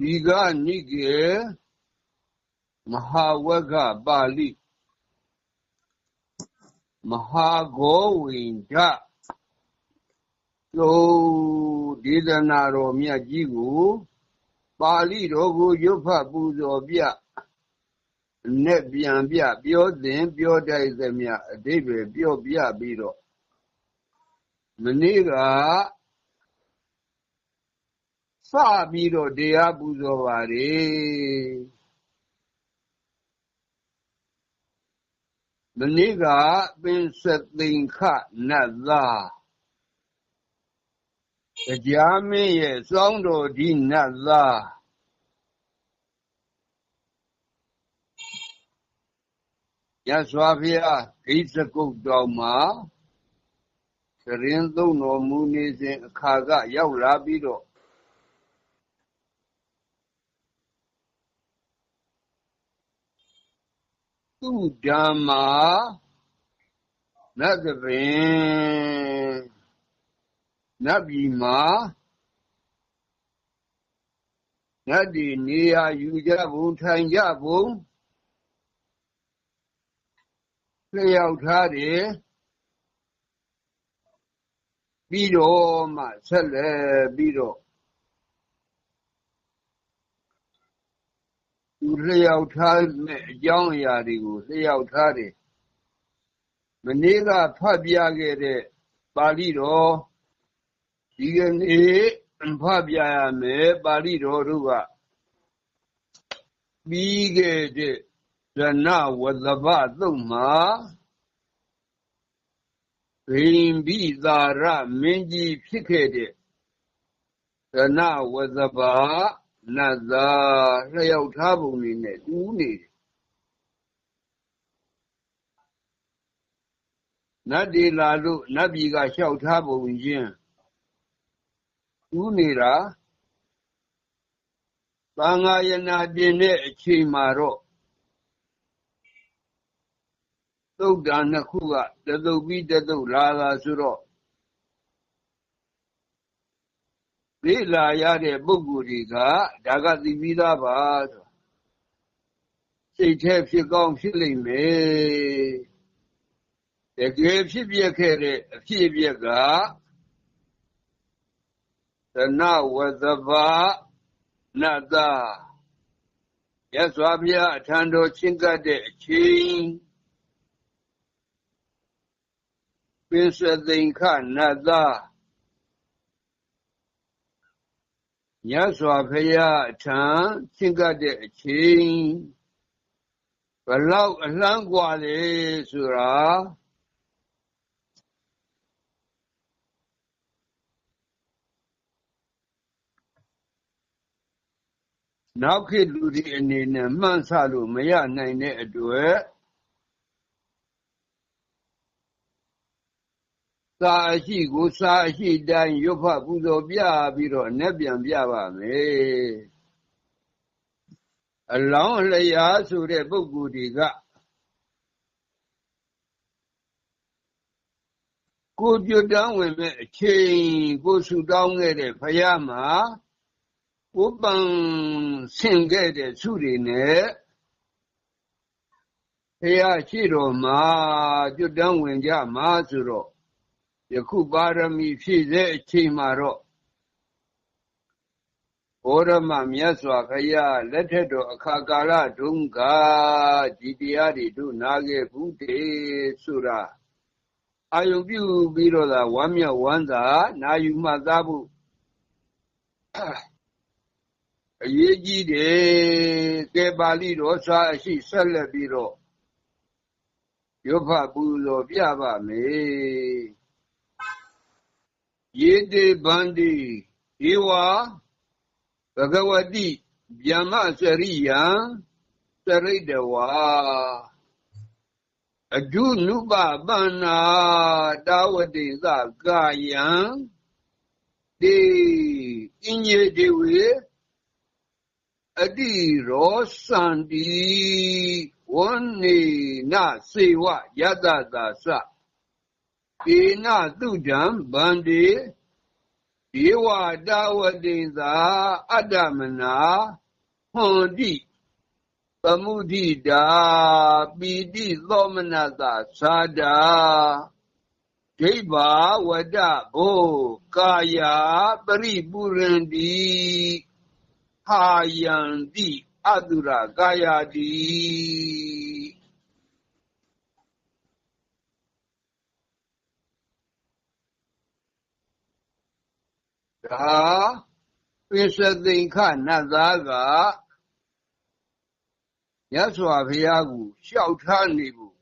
ဒီကနိကေမဟာဝကပါဠိမဟာဂောဝိန္ဒသို့ဒေသနာတော်မြတ်ကြီးကိုပါဠိတော်ကိုရွတ်ဖတ်ပူဇော်ပြနဲ့ပြန်ပြပြောသင်ပြောတိုက်သမျှအတိပ္ပယ်ပြောပြပြီးတော့မနေ့ကစ ပြီးတော့ တရားပူဇော်ပါတယ်မနေ့ကပင်စသိင်္ခနတ်သားတရားမင်းရဲ့စောင်းတော်ဒီနတ်သားရသော်ဖျားဂိစကုတ်တော်မှာသရင်သုံးတော်မူနေစဉ်အခါကရောက်လာပြီးတော့ သူဓမ္မာနတ်သပင်နတ်ပြည်မှာနတ်ဒီနေရာယူကြဘုံထိုင်ကြဘုံလျှောက်ထားတယ်ပြီးတော့မှဆက်လက်ပြီးတော့ သူလျှောက်ထားတဲ့အကြောင်းအရာတွေကိုလျှောက်ထားတယ်မနေ့ကဖတ်ပြခဲ့တဲ့ပါဠိတော်ဒီကနေ့ဖတ်ပြရမယ်ပါဠိတော်တို့ကပြီးခဲ့တဲ့ဇနဝသဘသုတ်မှာဘိင်ဘိသာရမင်းကြီးဖြစ်ခဲ့တဲ့ဇနဝသဘ နတ်သာလျှောက်ထားပုံနေနဲ့တူးနေတယ်နတ်ဒီလာလို့နတ်ပြည်ကလျှောက်ထားပုံချင်းတူးနေတာသံဃာယနာပြင်တဲ့အချိန်မှာတော့သုတ်တန်နှစ်ခုကတသုတ်ပြီးတသုတ်လာတာဆိုတော့ လေ့လာရတဲ့ပုဂ္ဂိုလ်တွေကဒါကသိပြီးသားပါဆိုစိတ်แท้ဖြစ်ကောင်းဖြစ်လိမ့်မယ်တကယ်ဖြစ်ပြခဲ့တဲ့အဖြစ်အပျက်ကသနဝသဘာနတ္တရသော်ဘုရားအထံတော်ချင်းကပ်တဲ့အချိန်ပင်စသိင်္ခနတ္တ ညစွာဖရာအထံချင်းကပ်တဲ့အချိန်ဘလောက်အလှမ်းกว่าလေဆိုတာနောက်ခေတ်လူတွေအနေနဲ့မှန်းဆလို့မရနိုင်တဲ့အတွက် စာအရှိကိုစာအရှိတိုင်းရွတ်ဖတ်ပူဇော်ပြပြီးတော့အ내ပြန်ပြပါမယ်အလောင်းလျာဆိုတဲ့ပုဂ္ဂိုလ်တွေကကိုကြွတန်းဝင်မဲ့အချိန်ကိုဆူတောင်းခဲ့တဲ့ဖယားမှာကိုပန်ဆင်ခဲ့တဲ့သူတွေနဲ့ဖယားရှိတော်မှာကြွတန်းဝင်ကြမှာဆိုတော့ ယခုပါရမီဖြည့်တဲ့အချိန်မှာတော့ဘောရမမြတ်စွာဘုရားလက်ထက်တော်အခါကာလတုန်းကဒီတရားတွေတို့နာခဲ့ဘူးတေဆိုတာအာယုပြုပြီးတော့သာဝမ်းမြောက်ဝမ်းသာနာယူမှသားဖို့အရေးကြီးတယ်ကဲပါဠိတော်စာအရှိဆက်လက်ပြီးတော့ရုပ်ဖပူဇော်ပြပါမယ် ယေတေဗန္တိဧဝဘဂဝတိဗျမစရိယံစရိတဝါအဒုနုပပန္နာတာဝတိသကာယံတေအင်ညေတေဝေအတိရောစန္တိဝန္နေနစေဝယတသာသ ကေနတုဒံဗန္တိဒေဝတာဝတိသာအတ္တမနာဟွန်တိသမုဒိတာပိတိသောမနတသာတာဒိဗ္ဗဝတ္တဘိုကာယပရိပုရန္တိဟာယံတိအတုရကာယတိ ဒါပိစသိင်္ခနတ်သားကရသော်ဘုရားကိုလျှောက်ထားနေဘူး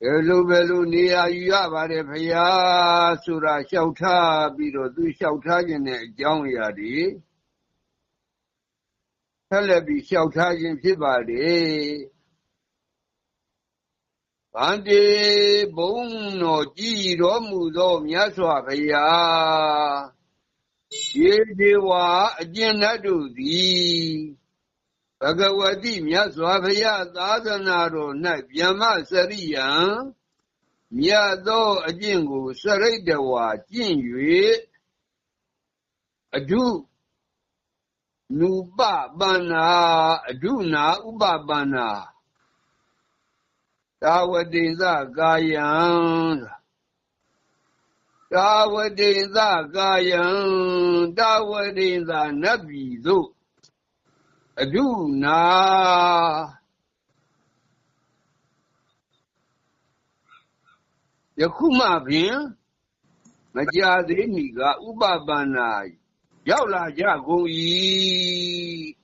ဘယ်လိုဘယ်လိုနေရာယူရပါတယ်ဘုရားဆိုတာလျှောက်ထားပြီးတော့သူလျှောက်ထားခြင်းနဲ့အကြောင်းအရာတွေဆက်လက်ပြီးလျှောက်ထားခြင်းဖြစ်ပါတယ် ဗန္တေဘုံတော်ကြည်တော်မူသောမြတ်စွာဘုရားယေဒေဝအကျဉ်းတို့သည်ဘဂဝတိမြတ်စွာဘုရားသာသနာတော်၌ဗျမစရိယံမြတ်သောအကျင့်ကိုစရိတ်တဝါကျင့်၍အဒုနုပပန္နာအဒုနာဥပပန္နာ တာဝတိသကာယံတာဝတိသကာယံတာဝတိသနတ်ပြည်သို့အဒုနာယခုမှပင်မကြသေးမီကဥပပန္နာရောက်လာကြကုန်၏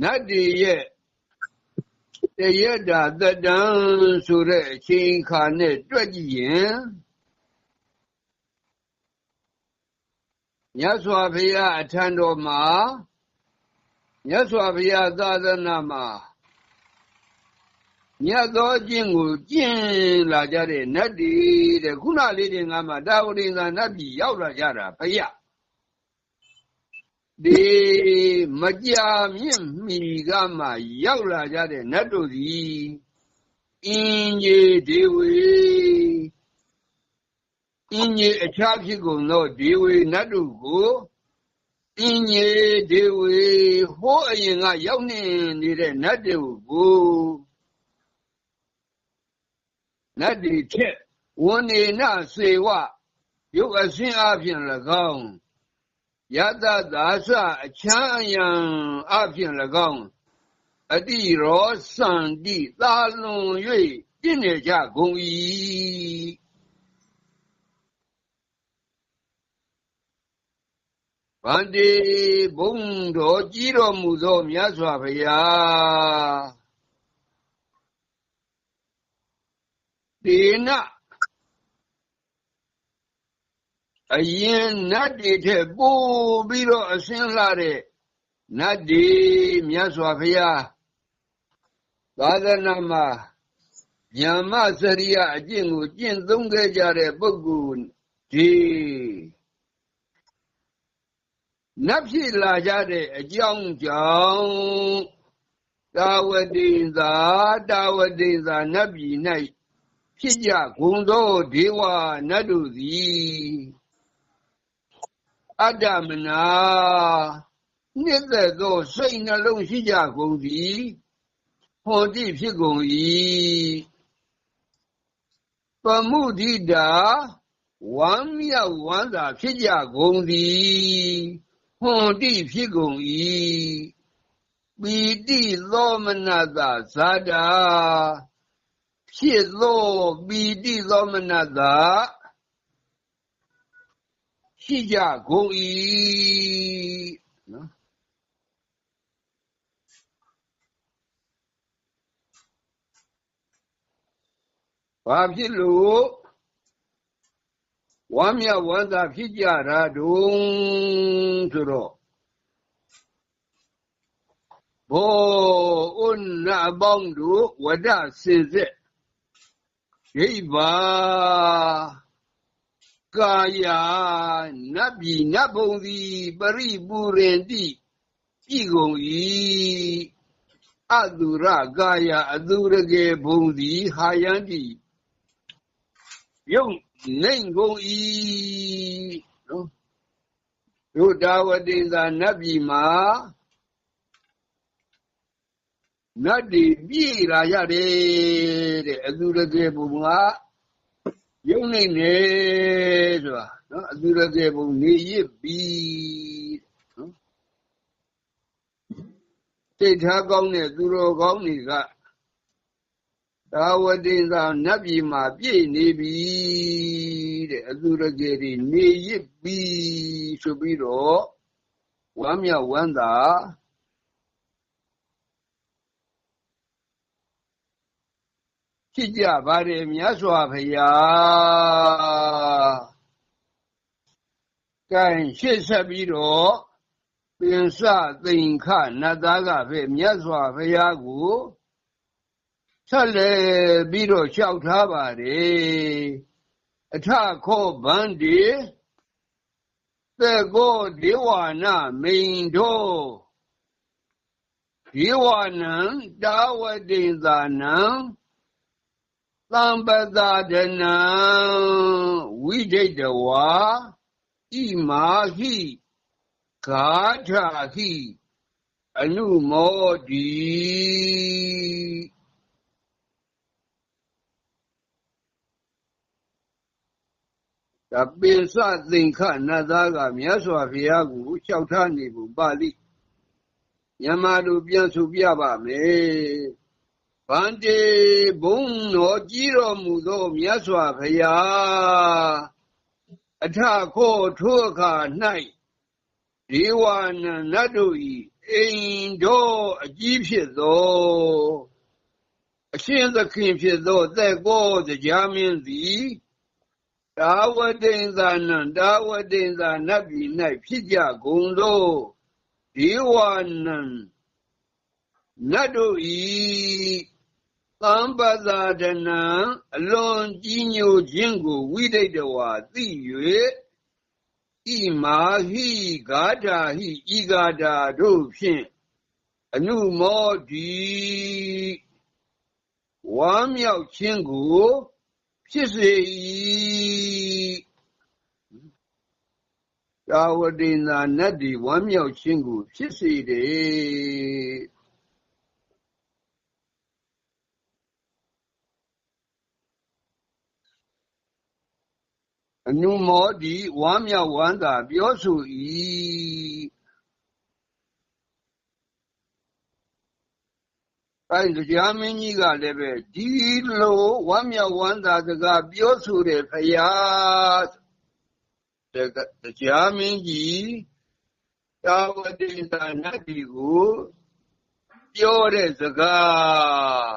နတ်တွေရဲ့တရတာတတံဆိုတဲ့အချိန်ခါနဲ့တွက်ကြည့်ရင်မြတ်စွာဘုရားအထံတော်မှာမြတ်စွာဘုရားသာသနာမှာမြတ်သောကျင့်ကိုကျင့်လာကြတဲ့နတ်တွေတဲ့ခုနလေးတွေငါမှတာဝတိသာနတ်ပြည်ရောက်လာကြတာဘုရား ဒီမကြာမြင့်မီကမှရောက်လာကြတဲ့နတ်တို့သည်အင်းကြီးဒေဝေအင်းကြီးအခြားဖြစ်ကုန်သောဒေဝေနတ်တို့ကိုအင်းကြီးဒေဝေဟိုးအရင်ကရောက်နေနေတဲ့နတ်တွေကိုနတ်တွေထက်ဝဏ္ဏေနစေဝရုပ်အစင်းအပြင်၎င်း ယတသာစအချမ်းအယံအပြင်၎င်းအတိရောစန္တိသာလွန်၍ပြည့်နေကြကုန်၏ဗန္တိဘုံတော်ကြီးတော်မူသောမြတ်စွာဘုရားဒေန အရင်နတ်တွေထက်ပိုပြီးတော့အစင်းလာတဲ့နတ်တွေမြတ်စွာဘုရားသာသနာမှာညမစရိယအကျင့်ကိုကျင့်သုံးခဲ့ကြတဲ့ပုဂ္ဂိုလ်ဒီနတ်ဖြစ်လာကြတဲ့အကြောင်းကြောင့်တာဝတိသာတာဝတိသာနတ်ပြည်၌ဖြစ်ကြဂုံသောဒေဝနတ်တို့သည် အတ္တမနာနှစ်သက်သောစိတ်နှလုံးရှိကြကုန်သည်ဟောတိဖြစ်ကုန်၏ပမှုဒိတာဝမ်းမြောက်ဝမ်းသာဖြစ်ကြကုန်သည်ဟွန်တိဖြစ်ကုန်၏ပီတိသောမနတာဇာတာဖြစ်သောပီတိသောမနတာ ရှိကြကုန်၏နော်ဘာဖြစ်လို့ဝမ်းမြောက်ဝမ်းသာဖြစ်ကြတာတုံးဆိုတော့ဘောဥနာပေါင်းတို့ဝဒစင်စစ်ရိပ်ပါ ကာယနတ်ပြည်နတ်ဘုံသည်ပရိပူရင်တိပြည်ကုန်၏အသူရကာယအသူရကေဘုံသည်ဟာယန္တိယုံနိုင်ကုန်ဤနော်ဒုတာဝတိသာနတ်ပြည်မှာနတ်တွေပြည်လာရတယ်တဲ့အသူရကေဘုံက ယုံနိုင်နေဆိုတာနော်အသူရကေဘုံနေရစ်ပြီးနော်စိတ်ထားကောင်းတဲ့သူတော်ကောင်းတွေကသာဝတိသာနတ်ပြည်မှာပြည့်နေပြီတဲ့အသူရကေတွေနေရစ်ပြီဆိုပြီးတော့ဝမ်းမြောက်ဝမ်းသာ ဖြစ်ကြပါတယ်မြတ်စွာဘုရားကဲရှေ့ဆက်ပြီးတော့ပင်စသိင်္ခနတ်သားကပဲမြတ်စွာဘုရားကိုဆက်လက်ပြီးတော့လျှောက်ထားပါတယ်အထခောဗန္ဒီသေကောဒေဝနာမိန်တို့ဒေဝနံတာဝတိသာနံ သံပသာဒနံဝိဒိတဝါဣမာဟိဂါထာဟိအနုမောတိဒါပိစသင်္ခနတ်သားကမြတ်စွာဘုရားကိုလျှောက်ထားနေဘူးပါဠိမြန်မာလိုပြန်ဆိုပြပါမယ် ဗန္တေဘုံတော်ကြီးတော်မူသောမြတ်စွာဘုရားအထခောထိုအခါ၌ဒေဝနနတ်တို့၏အိမ်တော်အကြီးဖြစ်သောအရှင်သခင်ဖြစ်သောသက်ကောတရားမင်းသည်တာဝတိန်သာနံတာဝတိန်သာနတ်ပြည်၌ဖြစ်ကြကုန်သောဒေဝနံနတ်တို့ဤ သံပသာဒနာအလွန်ကြီးညိုခြင်းကိုဝိဒိတဝါသိ၍ဣမာဟိဂါထာဟိဤဂါထာတို့ဖြင့်အနုမောဒီဝမ်းမြောက်ခြင်းကိုဖြစ်စေ၏သာဝတိနာနတ်ဒီဝမ်းမြောက်ခြင်းကိုဖြစ်စေတယ် အနုမောဒီဝမ်းမြောက်ဝမ်းသာပြောဆို၏အဲတရားမင်းကြီးကလည်းပဲဒီလိုဝမ်းမြောက်ဝမ်းသာစကားပြောဆိုတဲ့ဖရာတရားမင်းကြီးတာဝတိသာနတ်ဒီကိုပြောတဲ့စကား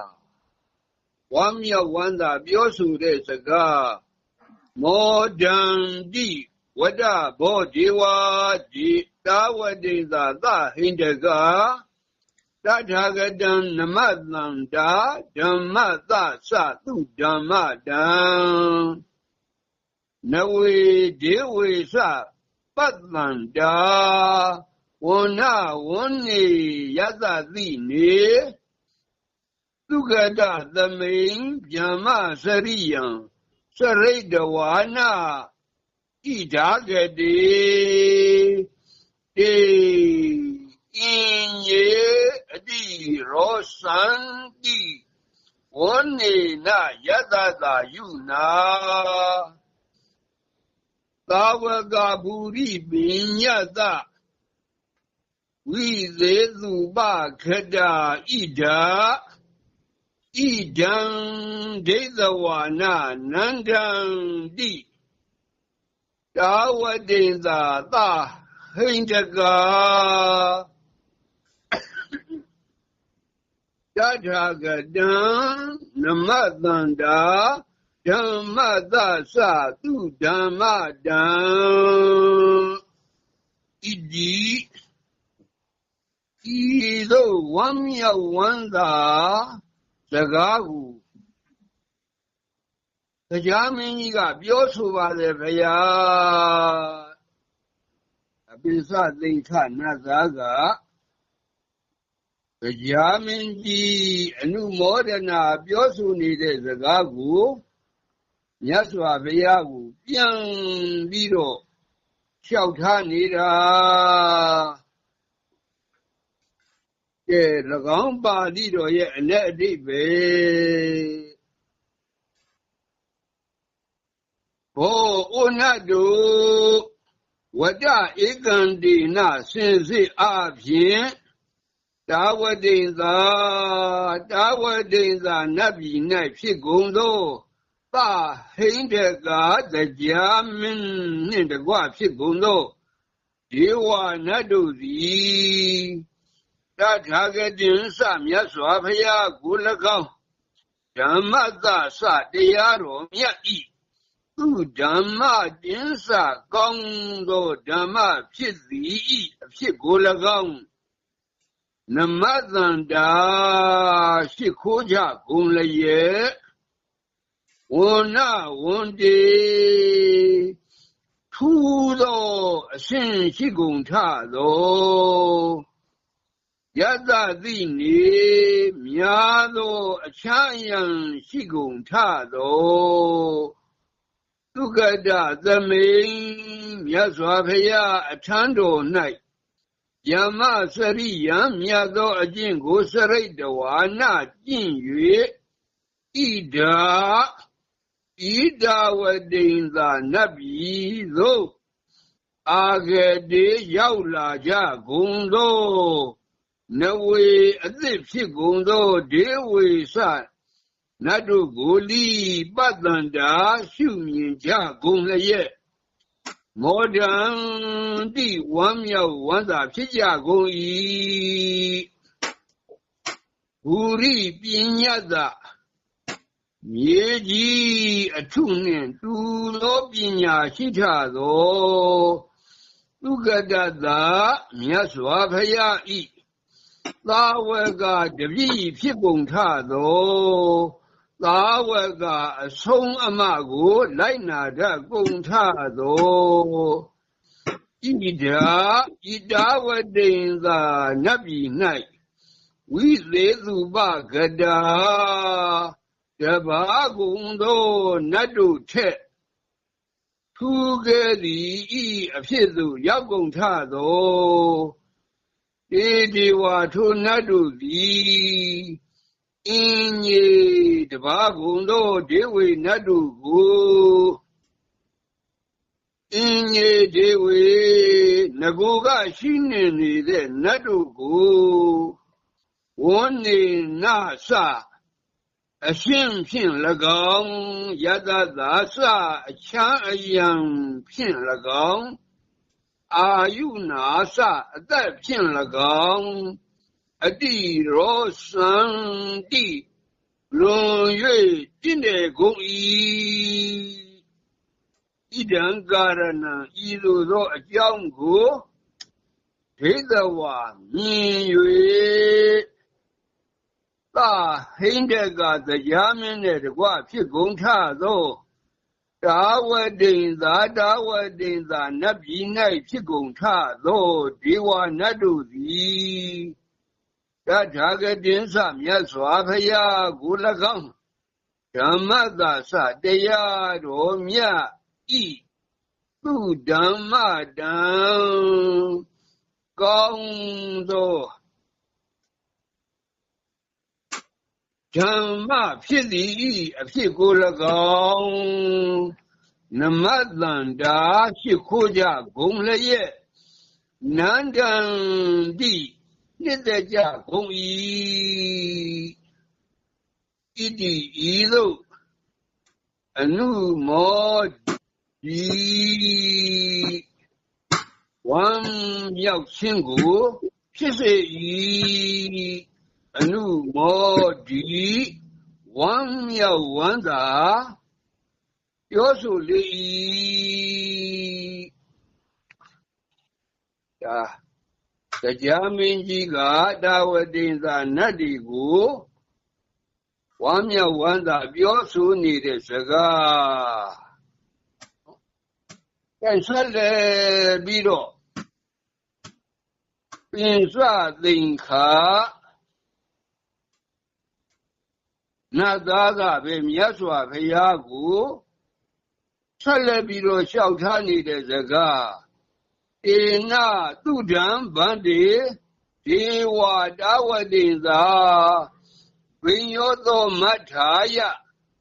ဝမ်းမြောက်ဝမ်းသာပြောဆိုတဲ့စကား မောဒံတိဝဒဘောဒေဝဒီတာဝတိသာသဟိန္ဒကတထာဂတံနမတန္တာဓမ္မသသသုဓမ္မတံနဝေဒေဝေသပတ္တန္တာဝဏဝဏိယသတိနေသုခတသမိန်ဗျမ္မစရိယံ စရိတဝါနာဣဓာကတိတေအင်းယေအတိရောစံတိဝနေနယတတာယုနာသာဝကဘူရိပိညတဝိသေသူပခတဣဒာ ဣဒံဒိသဝါနနန္ဒံတိတာဝတိသာသဟိန္ဒကာတထာဂတံနမတန္တာဓမ္မသသသူဓမ္မတံဣတိဤသို့ဝမ်းမြောက်ဝမ်းသာ စကားကိုတရားမင်းကြီးကပြောဆိုပါတယ်ဗျာအပိစသိဋ္ဌနတ်သားကတရားမင်းကြီးအနုမောဒနာပြောဆိုနေတဲ့စကားကိုမြတ်စွာဘုရားကိုပြန်ပြီးတော့လျှောက်ထားနေတာ ကဲ၎င်းပါဠိတော်ရဲ့အ내အတိပဲဘောဩနတုဝတ္တဧကံတိနစင်စစ်အဖြစ်တာဝတိန်သာတာဝတိန်သာနတ်ပြည်၌ဖြစ်ကုန်သောသဟိန္ဒကတရားမင်းနှင့်တကွဖြစ်ကုန်သောဒေဝနတ်တို့သည် တထာဂတင်စမြတ်စွာဘုရားကို၎င်းဓမ္မသစတရားတော်မြတ်ဤသူဓမ္မတင်စကောင်းသောဓမ္မဖြစ်သည်ဤအဖြစ်ကို၎င်းနမသန္တာရှိခိုးကြကုန်လျက်ဝဏဝန်တေထူသောအရှင်ရှိကုန်ထသော ယတသိနေမြာသောအချမ်းယံရှိကုန်ထသောသုကတသမိန်မြတ်စွာဘုရားအထံတော်၌ယမစရိယံမြတ်သောအကျင့်ကိုစရိတ်တဝါနာကျင့်၍ဣဒာဣဒဝတိန်သာနတ်ပြည်သို့အာဂတေရောက်လာကြကုန်သော နဝေအသစ်ဖြစ်ကုန်သောဒေဝေသနတ်တို့ကိုလီပတ္တန္တာရှုမြင်ကြကုန်လျက်မောဒံတိဝမ်းမြောက်ဝမ်းသာဖြစ်ကြကုန်၏ဘူရိပညာသမြေကြီးအထုနှင့်တူသောပညာရှိထသောသုကတသာမြတ်စွာဘုရားဤ သာဝကတပည့်ဖြစ်ပုံထသောသာဝကအဆုံးအမကို လိုက်နာတတ်ကုန်ထသောဣဒာဣတာဝတိန်သာနတ်ပြည်၌ဝိသေသူပကတာတဘာကုံသောနတ်တို့ထက်ထူခဲ့သည်ဤအဖြစ်သို့ရောက်ကုန်ထသောတေ ဒီဝါထိုနတ်တို့သည်အင်းကြီးတဘာကုံသောဒေဝေနတ်တို့ကိုအင်းကြီးဒေဝေငကိုကရှိနေနေတဲ့နတ်တို့ကိုဝန်းနေနာစအရှင်းဖြင့်၎င်းယတသာစအချမ်းအယံဖြင့်၎င်း အာယုနာစအသက်ဖြင့်၎င်းအတိရောစံတိလွန်၍တင့်တယ်ကုန်၏ဣဒံကာရဏံဤသို့သောအကြောင်းကိုဒေသဝမြင်၍သာဟိန္ဒကတရားမင်းနဲ့တကွဖြစ်ကုန်ထသော တာဝတိန်သာတာဝတိန်သာနတ်ပြည်၌ဖြစ်ကုန်ထသောဒေဝနတ်တို့သည်တထာဂတိသမြတ်စွာဘုရားကို၎င်းဓမ္မသာစတရားတော်မြတ်ဤသူဓမ္မတံကောင်းသော ဓမ္မဖြစ်သည်အဖြစ်ကို၎င်းနမတန္တာရှိခိုးကြဂုံလျက်နန္တံတိနှစ်သက်ကြဂုံ၏ဣတိဤသို့အနုမောဒီဝမ်းမြောက်ခြင်းကိုဖြစ်စေ၏ အနုမောဒီဝမ်းမြောက်ဝမ်းသာပြောဆိုလေ၏ဒါတရားမင်းကြီးကတာဝတိန်သာနတ်ဒီကိုဝမ်းမြောက်ဝမ်းသာပြောဆိုနေတဲ့စကားကဲဆက်လေပြီးတော့ပင်စသင်္ခါ နတ်သားကပဲမြတ်စွာဘုရားကိုဆက်လက်ပြီးတော့လျှောက်ထားနေတဲ့စကားဧနသူဒံဗန္တိဒေဝတာဝတိသာဝိညောသောမတ္ထာယ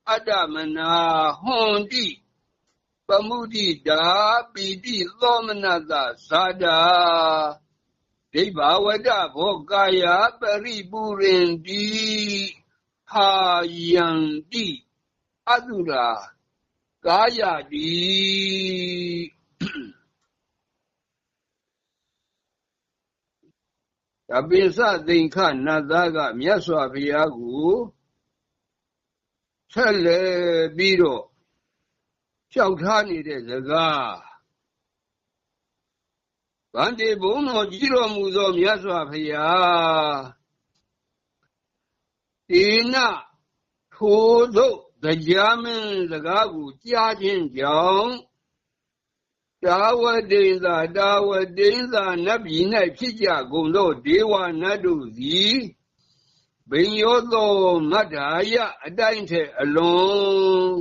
အတ္တမနာဟွန်တိပမုဒိတာပိတိသောမနတသာတာဒိဗ္ဗဝတ္တဘောကာယပရိပူရင်တိ ဟာယံတိအတုရာကာယတိအပိစသိင်္ခနတ်သားကမြတ်စွာဘုရားကိုဆက်လက်ပြီးတော့လျှောက်ထားနေတဲ့စကားဗန္တိဘုံတော်ကြီးတော်မူသောမြတ်စွာဘုရား ဒီနထိုသို့တရားမင်းစကားကိုကြားခြင်းကြောင့်တာဝတိန်သာတာဝတိန်သာနတ်ပြည်၌ဖြစ်ကြကုန်သောဒေဝနတ်တို့သည်ဘိညောသောမတ္ထာယအတိုင်းထက်အလွန်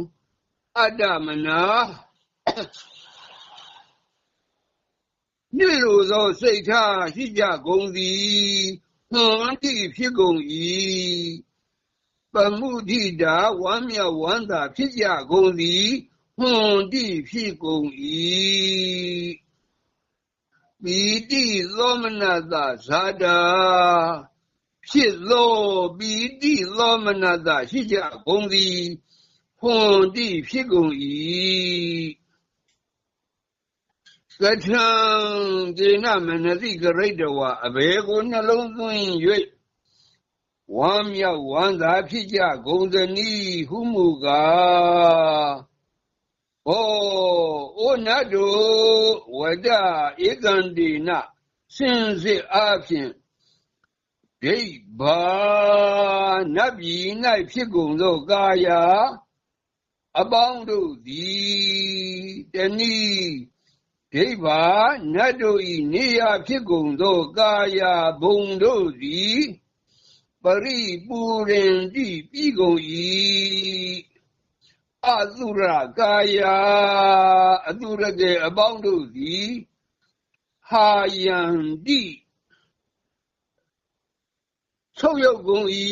အတ္တမနာမြေလိုသောစိတ်ထားရှိကြကုန်သည်ဟွန်တိဖြစ်ကုန်၏ ပမှုဒိတာဝမ်းမြောက်ဝမ်းသာဖြစ်ကြကုန်သည်ဟွန်တိဖြစ်ကုန်၏ပိတိသောမနတဇာတာဖြစ်သောပိတိသောမနတရှိကြကုန်သည်ဟွန်တိဖြစ်ကုန်၏ကထံဒေနမနတိကရိတဝအဘေကိုနှလုံးသွင်း၍ ဝမ်းမြောက်ဝမ်းသာဖြစ်ကြကုန်သည်ဟုမူကားဩဩနတ်တို့ဝဒဧကန္တိနစင်စစ်အားဖြင့်ဒိဗ္ဗာနတ်ပြည်၌ဖြစ်ကုန်သောကာယအပေါင်းတို့သည်တနည်းဒိဗ္ဗာနတ်တို့၏နေရာဖြစ်ကုန်သောကာယဘုံတို့သည် ပရိပူရင်တိပြီးကုန်၏အသုရကာယအတုရကေအပေါင်းတို့သည်ဟာယံတိချုပ်ယုတ်ကုန်၏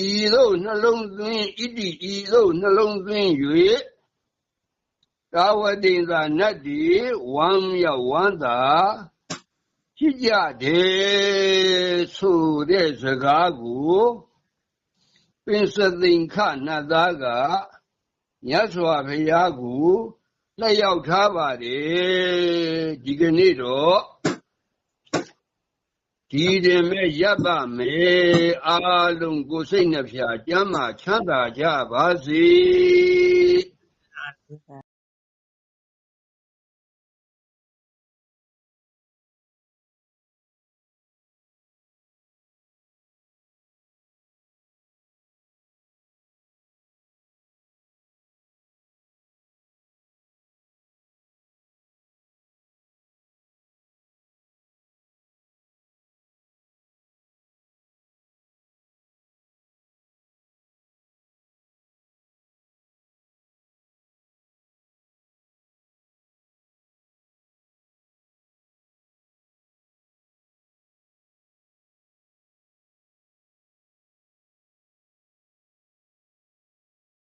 ဤသို့နှလုံးသွင်းဣတိဤသို့နှလုံးသွင်း၍ကာဝတိသာနတ်ဒီဝမ်းမြောက်ဝမ်းသာ ဖြစ်ကြတယ်ဆိုတဲ့စကားကိုပင်စသိင်္ခနတ်သားကမြတ်စွာဘုရားကိုလက်ရောက်ထားပါတယ်ဒီကနေ့တော့ဒီတင်မဲ့ရပ်ပါမယ်အားလုံးကိုစိတ်နှဖျားကျမ်းမာချမ်းသာကြပါစေ